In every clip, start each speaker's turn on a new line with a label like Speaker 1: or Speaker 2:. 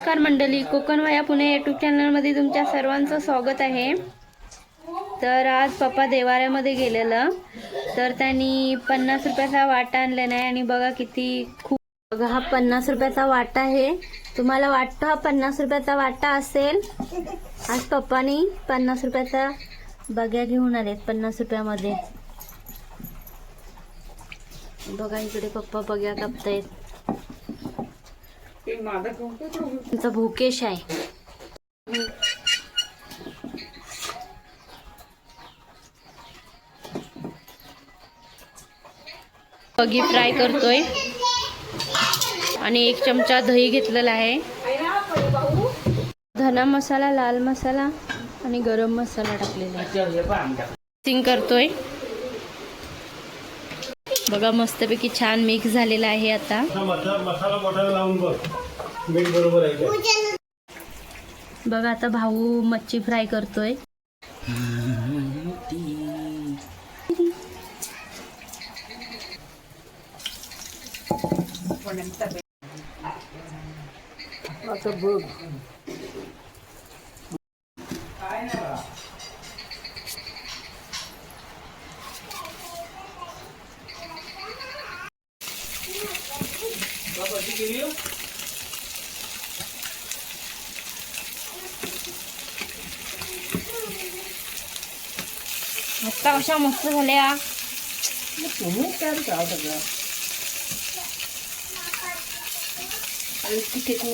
Speaker 1: नमस्कार मंडळी कोकणवाया पुणे यूट्यूब चॅनलमध्ये तुमच्या सर्वांचं स्वागत आहे. तर आज पप्पा देवाऱ्यामध्ये गेलेलं. तर त्यांनी पन्नास रुपयाचा वाटा आणला नाही आणि बघा किती खूप बघा हा पन्नास रुपयाचा वाटा आहे. तुम्हाला वाटतं हा पन्नास रुपयाचा वाटा असेल? आज पप्पानी पन्नास रुपयाचा बग्या घेऊन आलेत पन्नास रुपयामध्ये. बघा इकडे पप्पा बग्या कापतायत. तुमचा भूकेश आहे. बगी फ्राय करतोय. आणि एक चमचा दही घेतलेला आहे. धना मसाला लाल मसाला आणि गरम मसाला टाकलेला आहे. सिंग करतोय. बघा मस्तपैकी छान मिक्स झालेला आहे आता.
Speaker 2: मसाला लावून बघ. मीठ बरोबर आहे का?
Speaker 1: बघा आता भाऊ मच्छी फ्राय करतोय. आता कशा मस्त झाल्या.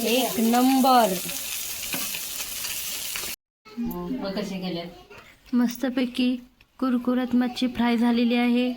Speaker 1: एक नंबर.
Speaker 3: कसे गेले
Speaker 1: मस्तपैकी कुरकुरत मच्छी फ्राय झालेली आहे.